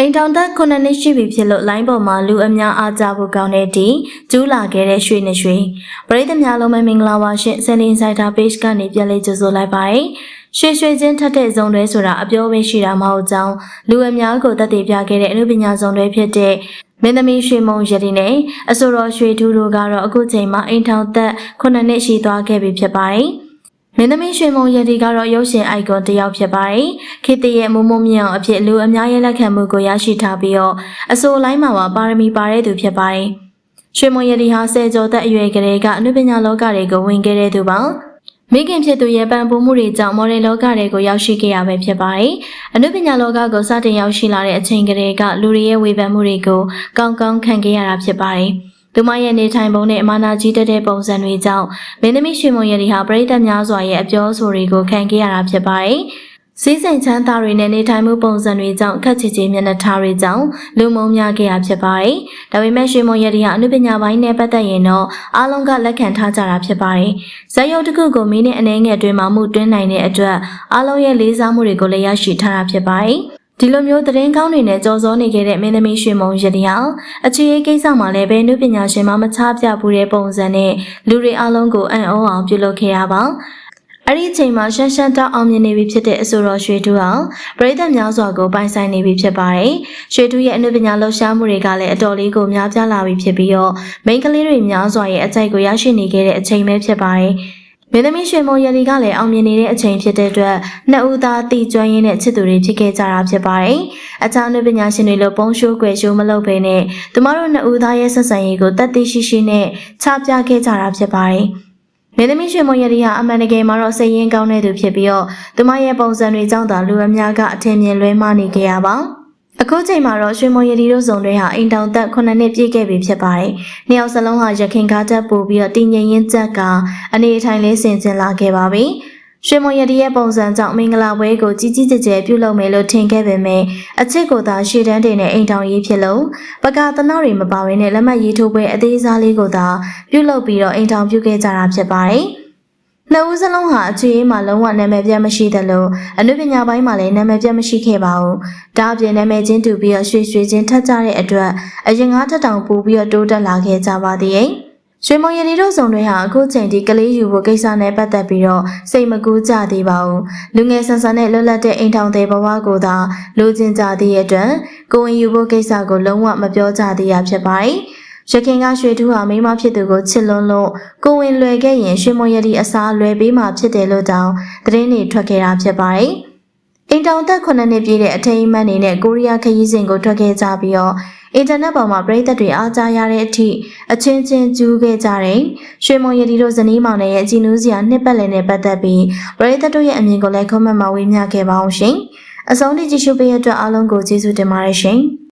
အိမ်တောင်သက်9နှစ်ရှိပြီဖြစ်လို့လိုင်းပေါ်မှာလူအများအားကြဖို့ကောင်းတဲ့ဒီကျူးလာခဲ့တဲ့ရွှေနဲ့ရွှေပရိသတ်များလုံးပဲမင်္ဂလာပါရှင်စန်လင်းဆိုင်တာ page ကနေပြန်လေးကြိုဆိုလိုက်ပါတယ်ရွှေရွှေချင်းထက်တဲ့ဇုံတွေဆိုတာအပြောပဲရှိတာမဟုတ်ကြောင်းလူအများကိုတတ်သိပြခဲ့တဲ့အမှုပညာဇုံတွေဖြစ်တဲ့မင်းသမီးရွှေမုံရည်နဲ့အဆိုတော်ရွှေထူးတို့ကတော့အခုချိန်မှာအိမ်ထောင်သက်9နှစ်ရှိသွားခဲ့ပြီဖြစ်ပါတယ် မင်းသမီးရွှေမုံရည်ကတော့ရုပ်ရှင် icon တစ်ယောက်ဖြစ်ပါတယ်။ခေတ္တရဲ့မုံမုံမြောင်အဖြစ်လူအများရဲ့လက်ခံမှုကိုရရှိထားပြီးတော့အစိုးလိုင်းမှာပါရမီပါတဲ့သူဖြစ်ပါတယ်။ရွှေမုံရည်ဟာဆယ်ကျော်သက်အရွယ်ကလေးကအနုပညာလောကတွေကိုဝင်ခဲ့တဲ့သူပါ။မိခင်ဖြစ်သူရဲ့ပံပိုးမှုတွေကြောင့်မော်ဒယ်လောကတွေကိုရောက်ရှိခဲ့ရပဲဖြစ်ပါတယ်။အနုပညာလောကကိုစတင်ရောက်ရှိလာတဲ့အချိန်ကလေးကလူတွေရဲ့ဝေဖန်မှုတွေကိုကောင်းကောင်းခံခဲ့ရတာဖြစ်ပါတယ်။ သူမရဲ့နေထိုင်ပုံနဲ့အမာနာကြီးတက်တဲ့ပုံစံတွေကြောင့်မင်းသမီးရွှေမုံရည်ဟာပရိသတ်များစွာရဲ့အပြောဆိုတွေကိုခံခဲ့ရတာဖြစ်ပါတယ်။စီးစိမ်ချမ်းသာတွေနဲ့နေထိုင်မှုပုံစံတွေကြောင့်အခက်ချီချီမျက်နှာထားတွေကြောင့်လူမုံများခဲ့ရဖြစ်ပါတယ်။ဒါပေမဲ့ရွှေမုံရည်ဟာအနုပညာပိုင်းနဲ့ပတ်သက်ရင်တော့အားလုံးကလက်ခံထားကြတာဖြစ်ပါတယ်။ဇာတ်ရုပ်တစ်ခုကိုမင်းနဲ့အနေငယ်အတွင်းမှာမှုတွင်းနိုင်တဲ့အတွက်အားလုံးရဲ့လေးစားမှုတွေကိုလည်းရရှိထားတာဖြစ်ပါတယ်။ ဒီလိုမျိုးသတင်းကောင်းတွေနဲ့ကြော်စောနေခဲ့တဲ့မင်းသမီးရွှေမုံရည်အောင်အခြေရေးကိစ္စမှာလည်းဘယ်နုပညာရှင်မှမချပြဘူးတဲ့ပုံစံနဲ့လူတွေအလုံးကိုအံ့ဩအောင်ပြုလုပ်ခဲ့ရပါအဲ့ဒီအချိန်မှာရှမ်းရှမ်းတောက်အောင်မြင်နေပြီဖြစ်တဲ့အဆိုတော်ရွှေတူအောင်ပရိသတ်များစွာကိုပိုင်ဆိုင်နေပြီဖြစ်ပါတယ်။ရွှေတူရဲ့အနုပညာလှူရှားမှုတွေကလည်းအတော်လေးကိုများပြားလာပြီဖြစ်ပြီးတော့မိန်းကလေးတွေများစွာရဲ့အကြိုက်ကိုရရှိနေခဲ့တဲ့အချိန်ပဲဖြစ်ပါတယ်။ မင်းသမီးရွှေမုံရည်ကလည်းအောင်မြင်နေတဲ့အချိန်ဖြစ်တဲ့အတွက်နှစ်ဦးသားတည်ကျွမ်းရင်းနဲ့ချစ်သူတွေဖြစ်ခဲ့ကြတာဖြစ်ပါတယ်။အခြားအနုပညာရှင်တွေလိုပုံရှိုးကွယ်ရှိုးမလုပ်ဘဲနဲ့သူမတို့နှစ်ဦးသားရဲ့ဆက်ဆံရေးကိုတတ်သိရှိရှိနဲ့ချပြခဲ့ကြတာဖြစ်ပါတယ်။မင်းသမီးရွှေမုံရည်ကအမှန်တကယ်မှာတော့စိတ်ရင်းကောင်းတဲ့သူဖြစ်ပြီးတော့သူမရဲ့ပုံစံတွေကြောင့်သာလူအများကအထင်မြင်လွဲမှားနေကြရပါ အခုချိန်မှာတော့ရွှေမုံရည်တို့စုံတွေဟာအိမ်တောင်သက်9နှစ်ပြည့်ခဲ့ပြီဖြစ်ပါတယ်။နှစ်ယောက်စလုံးဟာရခင်ကားတက်ပို့ပြီးတော့တည်ငြိမ်ရင်းချက်ကအနေအထိုင်လေးဆင်ကျင်လာခဲ့ပါပြီ။ရွှေမုံရည်ရဲ့ပုံစံကြောင့်မင်္ဂလာပွဲကိုကြီးကြီးကျယ်ကျယ်ပြုလုပ်မယ်လို့ထင်ခဲ့ပေမဲ့အချစ်ကိုသာရှေ့တန်းတင်တဲ့အိမ်တောင်ရေးဖြစ်လို့ပကာသနာတွေမပါဘဲနဲ့လက်မှတ်ရေးထိုးပွဲအသေးစားလေးကိုသာပြုလုပ်ပြီးတော့အိမ်တောင်ပြုခဲ့ကြတာဖြစ်ပါတယ်။ နှစ်ဦးစလုံးဟာအခြေအေးမှာလုံးဝနာမည်ပြတ်မရှိသလိုအနုပညာပိုင်းမှာလည်းနာမည်ပြတ်မရှိခဲ့ပါဘူး။ဒါအပြင်နာမည်ချင်းတူပြီးတော့ရွှေရွှေချင်းထက်ကြတဲ့အတွက်အရင်ကထက်တောင်ပိုပြီးတော့တိုးတက်လာခဲ့ကြပါသေးရဲ့။ရွှေမုံရည်တို့ဆောင်တွေဟာအခုချိန်ထိကလေးယူဖို့ကိစ္စနဲ့ပတ်သက်ပြီးတော့စိတ်မကူးကြသေးပါဘူး။လူငယ်ဆန်ဆန်နဲ့လွတ်လပ်တဲ့အိမ်ထောင်တဲ့ဘဝကိုသာလိုချင်ကြသေးတဲ့အတွက်ကိုဝင်ယူဖို့ကိစ္စကိုလုံးဝမပြောကြသေးရဖြစ်ပါတယ်။ ရခင်ကရွှေထူးဟာမိန်းမဖြစ်သူကိုချစ်လွန်းလို့ကိုဝင်လွယ်ခဲ့ရင်ရွှေမွန်ရည်အစားလွယ်ပေးမှဖြစ်တယ်လို့တောင်သတင်းတွေထွက်ခဲ့တာဖြစ်ပါတယ်။အိမ်တောင်သက်9နှစ်ပြည့်တဲ့အထိမ်းအမှတ်အနေနဲ့ကိုရီးယားခရီးစဉ်ကိုထွက်ခဲ့ကြပြီးတော့အင်တာနက်ပေါ်မှာပြည်သက်တွေအားကြားရတဲ့အထိအချင်းချင်းကျူးခဲ့ကြတယ်။ရွှေမုံရည်တို့ဇနီးမောင်နဲ့ရဲ့အကြည့်နူးစရာနှစ်ပတ်လည်နဲ့ပတ်သက်ပြီးပြည်သက်တို့ရဲ့အမြင်ကိုလည်းခွင့်မှတ်မဝေမျှခဲ့ပါအောင်ရှင်။အဆုံးထိကြည့်ရှုပေးရတဲ့အတွက်အားလုံးကိုကျေးဇူးတင်ပါတယ်ရှင်။